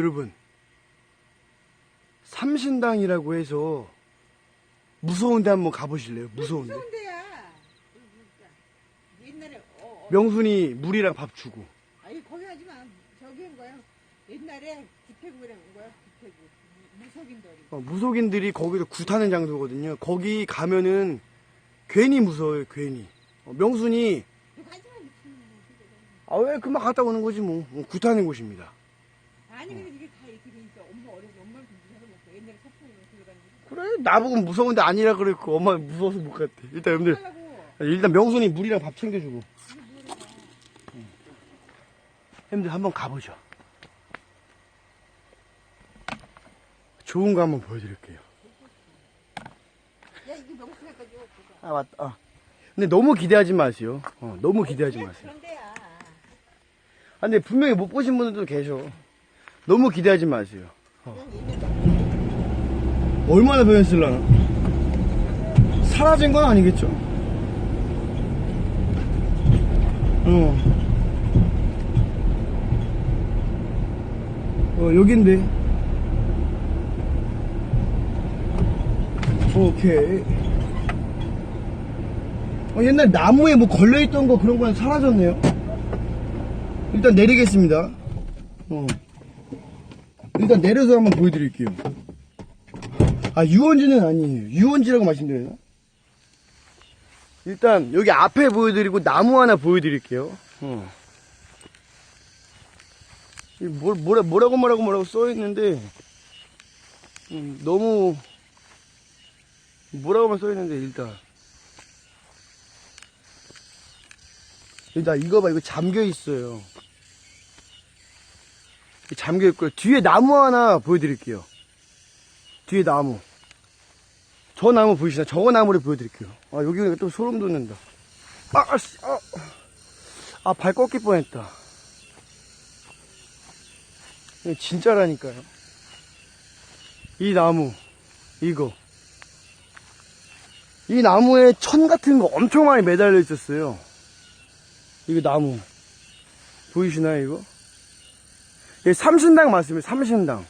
여러분 삼신당이라고 해서 무서운데 한번 가보실래요? 무서운데 무서운 데야. 옛날에 어, 어, 명순이 물이랑 밥 주고 아니 거기 하지 마. 저기 한 거야. 옛날에 기태국이라는 거야. 기태국. 무- 무속인들이. 어, 무속인들이 거기서 굿하는 장소거든요. 거기 가면은 괜히 무서워요, 괜히. 어, 명순이, 너 가지 마 미친놈아. 아, 왜 그만 갔다 오는 거지, 뭐. 뭐 굿하는 곳입니다. 아니 근데 이게 다 이렇게 되니까 엄마 어려서 엄마를 좀 무서워먹고 옛날에 소풍으로 들어가는 그래, 나보고 무서운데 아니라 그랬고, 엄마 무서워서 못 갔대. 일단, 여러분들, 하려고 일단 명순이 물이랑 밥 챙겨주고. 응. 여러분들, 한번 가보죠. 좋은 거 한번 보여드릴게요. 야 이게 명수해가지고 그거. 아, 맞다. 아. 근데 너무 기대하지 마세요. 어, 너무 기대하지 마세요. 그런 데야. 아, 근데 분명히 못 보신 분들도 계셔. 너무 기대하지 마세요. 어. 얼마나 변했을라나? 사라진 건 아니겠죠? 어. 어, 여긴데. 오케이. 어, 옛날 나무에 뭐 걸려있던 거 그런 건 사라졌네요. 일단 내리겠습니다. 어. 일단 내려서 한번 보여드릴게요. 아, 유원지는 아니에요. 유원지라고 말씀드려요. 일단 여기 앞에 보여드리고 나무 하나 보여드릴게요. 어. 이 뭘, 뭐라, 뭐라고 뭐라고 뭐라고 써있는데, 음, 너무, 뭐라고만 써있는데, 일단. 일단 이거 봐, 이거 잠겨 있어요. 잠겨 있고요. 뒤에 나무 하나 보여드릴게요. 뒤에 나무. 저 나무 보이시나? 저거 나무를 보여드릴게요. 아, 여기 또 소름 돋는다. 아, 씨, 아, 아, 발 꺾일 뻔했다. 진짜라니까요. 이 나무, 이거. 이 나무에 천 같은 거 엄청 많이 매달려 있었어요. 이거 나무. 보이시나요, 이거? 예, 삼신당 맞습니다. 삼신당.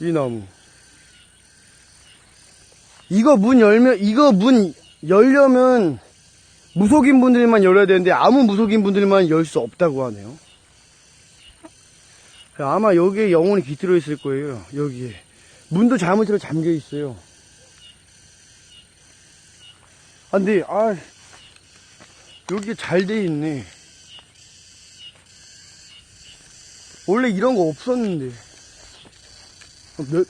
이 나무. 이거 문 열면, 이거 문 열려면 무속인 분들만 열어야 되는데 아무 무속인 분들만 열 수 없다고 하네요. 아마 여기에 영혼이 깃들어 있을 거예요. 여기에. 문도 잘못으로 잠겨 있어요. 아, 근데, 아, 여기 잘 돼 있네. 원래 이런 거 없었는데. 몇,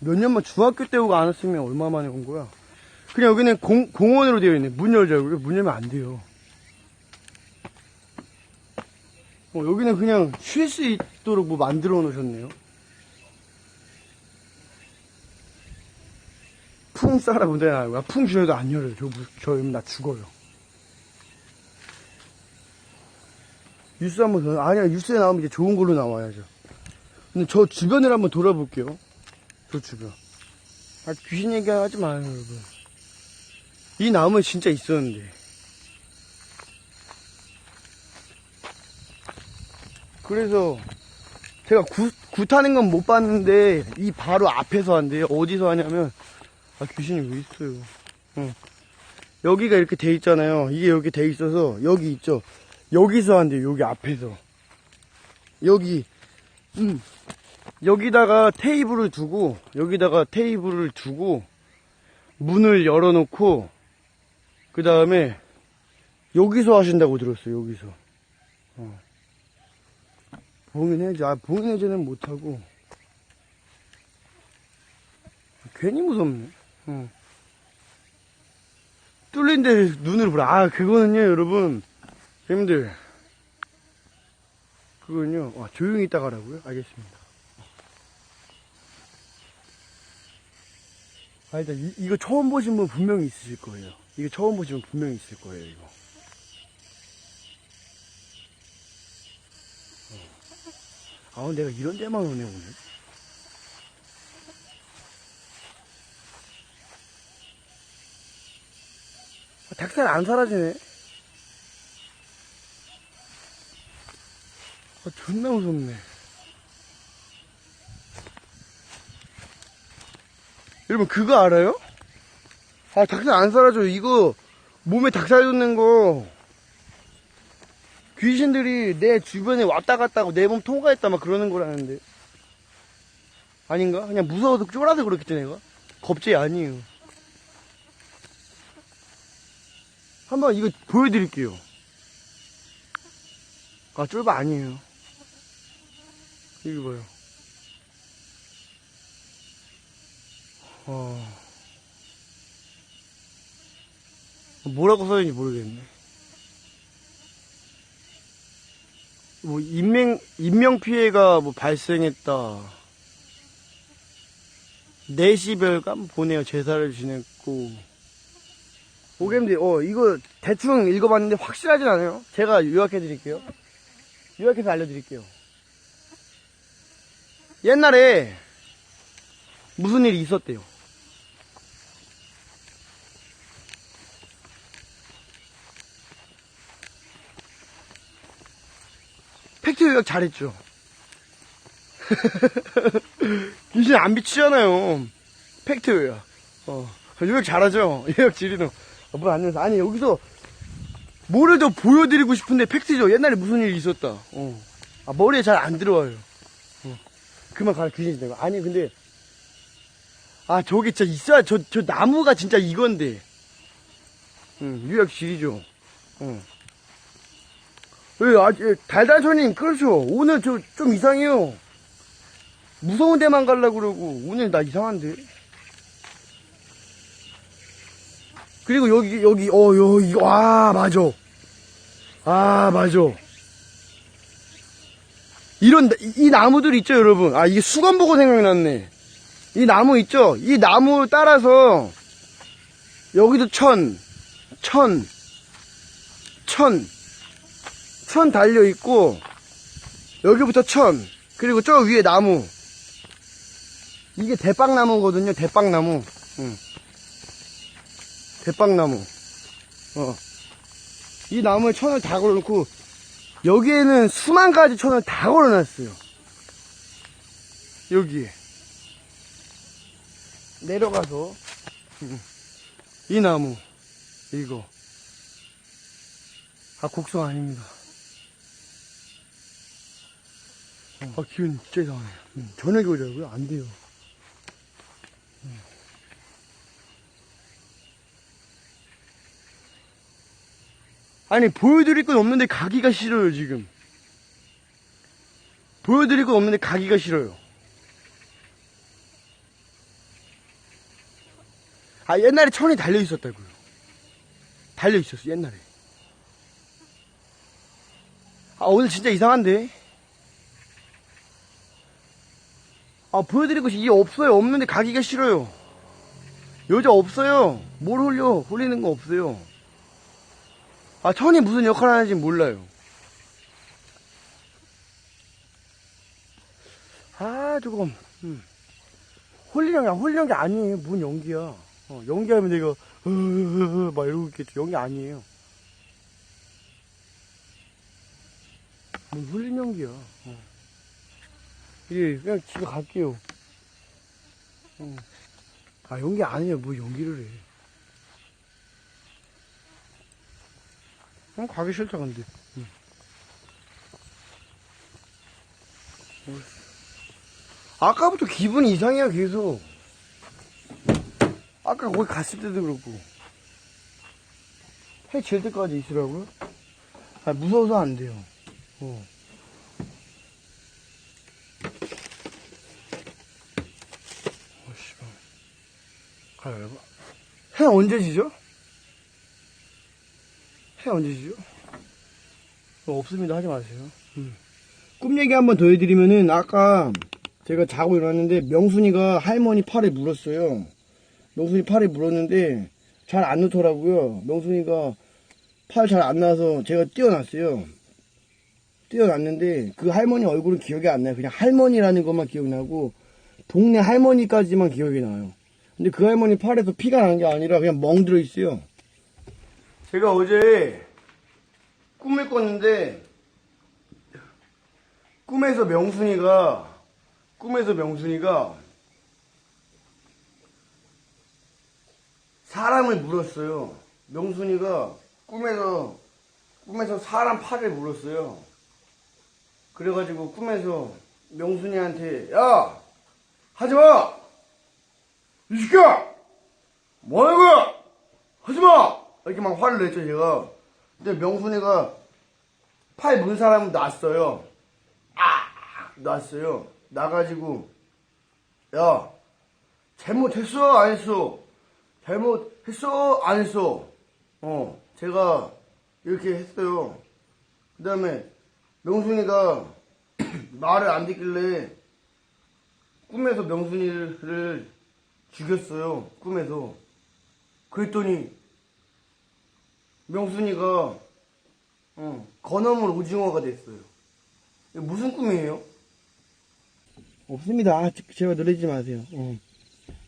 몇 년만 중학교 때 오고 안 왔으면 얼마 만에 온 거야. 그냥 여기는 공, 공원으로 되어 있네. 문 열자고. 문 열면 안 돼요. 어, 여기는 그냥 쉴 수 있도록 뭐 만들어 놓으셨네요. 풍 싸라 본데 나풍 주어도 안 열어요. 저, 무- 저, 나 죽어요. 뉴스 한번 더, 아니야, 뉴스에 나오면 이제 좋은 걸로 나와야죠. 근데 저 주변을 한번 돌아볼게요. 저 주변. 아, 귀신 얘기하지 마요, 여러분. 이 나무에 진짜 있었는데. 그래서, 제가 굿, 굿하는 건 못 봤는데, 이 바로 앞에서 한대요. 어디서 하냐면, 아, 귀신이 왜 있어요. 응. 여기가 이렇게 돼 있잖아요. 이게 여기 돼 있어서, 여기 있죠. 여기서 한대요. 여기 앞에서. 여기, 음. 여기다가 테이블을 두고, 여기다가 테이블을 두고, 문을 열어놓고, 그 다음에, 여기서 하신다고 들었어요, 여기서. 어. 봉인해제, 아, 봉인해제는 못하고, 괜히 무섭네. 어. 뚫린 데 눈으로 보라. 아, 그거는요, 여러분. 형님들. 그거는요, 아, 조용히 있다 가라고요? 알겠습니다. 아, 일단, 이, 이거 처음 보신 분 분명히 있으실 거예요. 이거 처음 보시면 분명히 있을 거예요, 이거. 어. 아, 내가 이런 데만 오네, 오늘. 아, 닭살 안 사라지네. 아, 존나 무섭네. 여러분, 그거 알아요? 아, 닭살 안 사라져요. 이거, 몸에 닭살 돋는 거. 귀신들이 내 주변에 왔다 갔다 하고 내 몸 통과했다 막 그러는 거라는데. 아닌가? 그냥 무서워서 쫄아서 그렇겠지, 내가? 겁쟁이 아니에요. 한번 이거 보여드릴게요. 아, 쫄바 아니에요. 이거 봐요 어... 뭐라고 써야지 모르겠네. 뭐 인명 인명 피해가 뭐 발생했다. 내시별가 뭐 보내요 제사를 지냈고. 오겜들 어 이거 대충 읽어봤는데 확실하진 않아요. 제가 요약해 드릴게요. 요약해서 알려드릴게요. 옛날에 무슨 일이 있었대요. 팩트 요약 잘했죠. 귀신 안 비치잖아요. 팩트 요약. 어, 요약 잘하죠. 요약 지리노. 어, 뭐안 내면서. 아니, 여기서 뭐를 더 보여드리고 싶은데 팩트죠. 옛날에 무슨 일이 있었다. 어. 아, 머리에 잘 안 들어와요. 어. 그만 가라, 귀신이 되고. 아니, 근데. 아, 저기 진짜 있어야, 저, 저 나무가 진짜 이건데. 응, 지리죠. 어. 예, 아, 예, 달달소님, 그렇죠. 오늘 저, 좀 이상해요. 무서운 데만 가려고 그러고, 오늘 나 이상한데. 그리고 여기, 여기, 어, 여기, 와, 맞아. 아, 맞아. 이런, 이, 이 나무들 있죠, 여러분. 아, 이게 수건 보고 생각났네. 이 나무 있죠? 이 나무 따라서, 여기도 천, 천, 천, 천 달려 있고 여기부터 천 그리고 저 위에 나무 이게 대빵나무거든요 대빵나무 응. 대빵나무 어. 이 나무에 천을 다 걸어놓고 여기에는 수만 가지 천을 다 걸어놨어요 여기에 내려가서 응. 이 나무 이거 아 곡성 아닙니다 아, 기운 진짜 이상하네. 음, 저녁에 오자고요? 안 돼요. 아니, 보여드릴 건 없는데 가기가 싫어요, 지금. 보여드릴 건 없는데 가기가 싫어요. 아, 옛날에 천이 달려 있었다고요. 달려 있었어, 옛날에. 아, 오늘 진짜 이상한데? 아, 보여드릴 것이 이게 없어요. 없는데 가기가 싫어요. 여자 없어요. 뭘 홀려? 홀리는 거 없어요. 아, 천이 무슨 역할을 하는지 몰라요. 아, 조금, 음. 홀리는 게, 홀리는 게 아니에요. 뭔 연기야. 어, 연기하면 내가, 으, 으, 으, 막 이러고 있겠죠. 연기 아니에요. 뭔 홀린 연기야. 어. 예, 그냥 집에 갈게요. 어. 아, 연기 아니에요. 뭐 연기를 해. 어, 가기 싫다, 근데. 아까부터 기분이 이상해요, 계속. 아까 거기 갔을 때도 그렇고. 해 질 때까지 있으라고요? 아, 무서워서 안 돼요. 어. 어. 해 언제 지죠? 해 언제 지죠? 어, 없습니다. 하지 마세요. 음. 꿈 얘기 한번 더 해드리면은, 아까 제가 자고 일어났는데, 명순이가 할머니 팔에 물었어요. 명순이 팔에 물었는데, 잘안 넣더라고요. 명순이가 팔 잘 안 나서 제가 띄어놨어요. 띄어놨는데, 그 할머니 얼굴은 기억이 안 나요. 그냥 할머니라는 것만 기억나고, 동네 할머니까지만 기억이 나요. 근데 그 할머니 팔에서 피가 나는 게 아니라 그냥 멍 들어 있어요. 제가 어제 꿈을 꿨는데 꿈에서 명순이가 꿈에서 명순이가 사람을 물었어요. 명순이가 꿈에서, 꿈에서 사람 팔을 물었어요. 그래가지고 꿈에서 명순이한테, 야! 하지 마! 이 새끼야! 뭐 하는 거야! 하지 마! 이렇게 막 화를 냈죠, 제가. 근데 명순이가 팔 문 사람은 났어요. 아! 났어요. 나가지고, 야! 잘못했어? 안 했어? 잘못했어? 안 했어? 어, 제가 이렇게 했어요. 그 다음에 명순이가 말을 안 듣길래 꿈에서 명순이를 죽였어요. 꿈에서. 그랬더니 명순이가 어, 건어물 오징어가 됐어요. 무슨 꿈이에요? 없습니다. 아, 제가 놀라지 마세요. 어.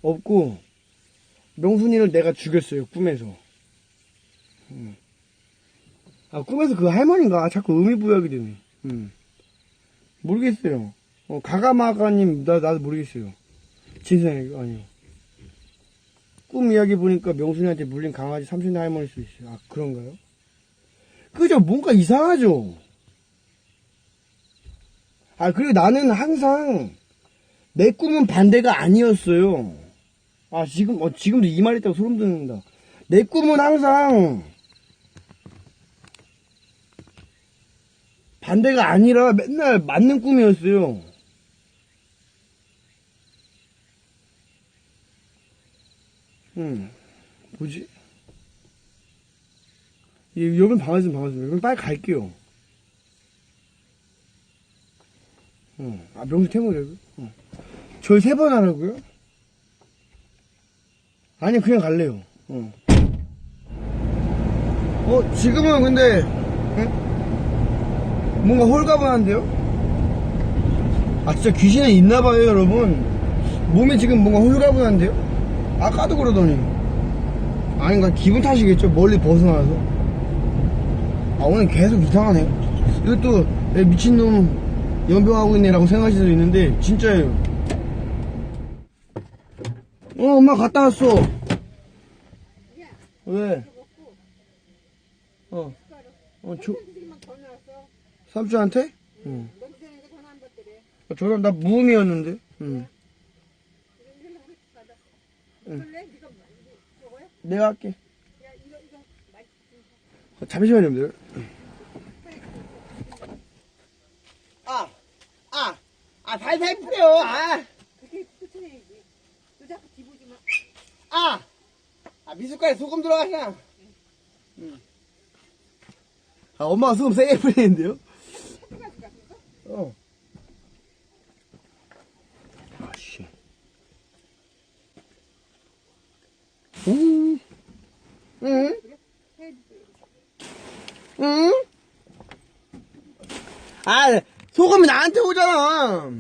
없고 명순이를 내가 죽였어요. 꿈에서. 음. 아 꿈에서 그 할머니가 아, 자꾸 의미부여하게 되네. 음. 모르겠어요. 어, 가가마가님 나 나도 모르겠어요. 진상이 아니요. 꿈 이야기 보니까 명순이한테 물린 강아지 삼촌의 할머니일 수 있어요. 아 그런가요? 그죠? 뭔가 이상하죠. 아 그리고 나는 항상 내 꿈은 반대가 아니었어요. 아 지금 어 지금도 이말 있다고 소름 돋는다. 내 꿈은 항상 반대가 아니라 맨날 맞는 꿈이었어요. 음, 뭐지? 예, 여긴 방아선 방아선. 그럼 빨리 갈게요. 응. 아, 명수 태모라고? 응. 저희 세번 하라고요? 아니, 그냥 갈래요. 응. 어, 지금은 근데, 응? 뭔가 홀가분한데요? 아, 진짜 귀신이 있나봐요, 여러분. 몸에 지금 뭔가 홀가분한데요? 아까도 그러더니. 아닌가, 기분 탓이겠죠? 멀리 벗어나서. 아, 오늘 계속 이상하네. 이것도 내 미친놈 연병하고 있네라고 생각하실 수도 있는데, 진짜예요. 어, 엄마 갔다 왔어. 야, 왜? 어. 어, 저, 전화왔어. 삼촌한테? 응. 어, 저랑 나 무음이었는데? 응. 이거 이거 받아. 응. 그래? 네가 뭐, 이거 저거야? 내가 할게. 어, 잠시만요, 여러분들. 아, 아, 아, 발발 뿌려, 아. 아, 아, 미숫가루에 소금 들어가냐? 응. 아, 엄마가 소금 세게 뿌리는데요? 갔어? 어. 아씨. 응? 응? 그래? 해야지. 응? 아, 소금이 나한테 오잖아.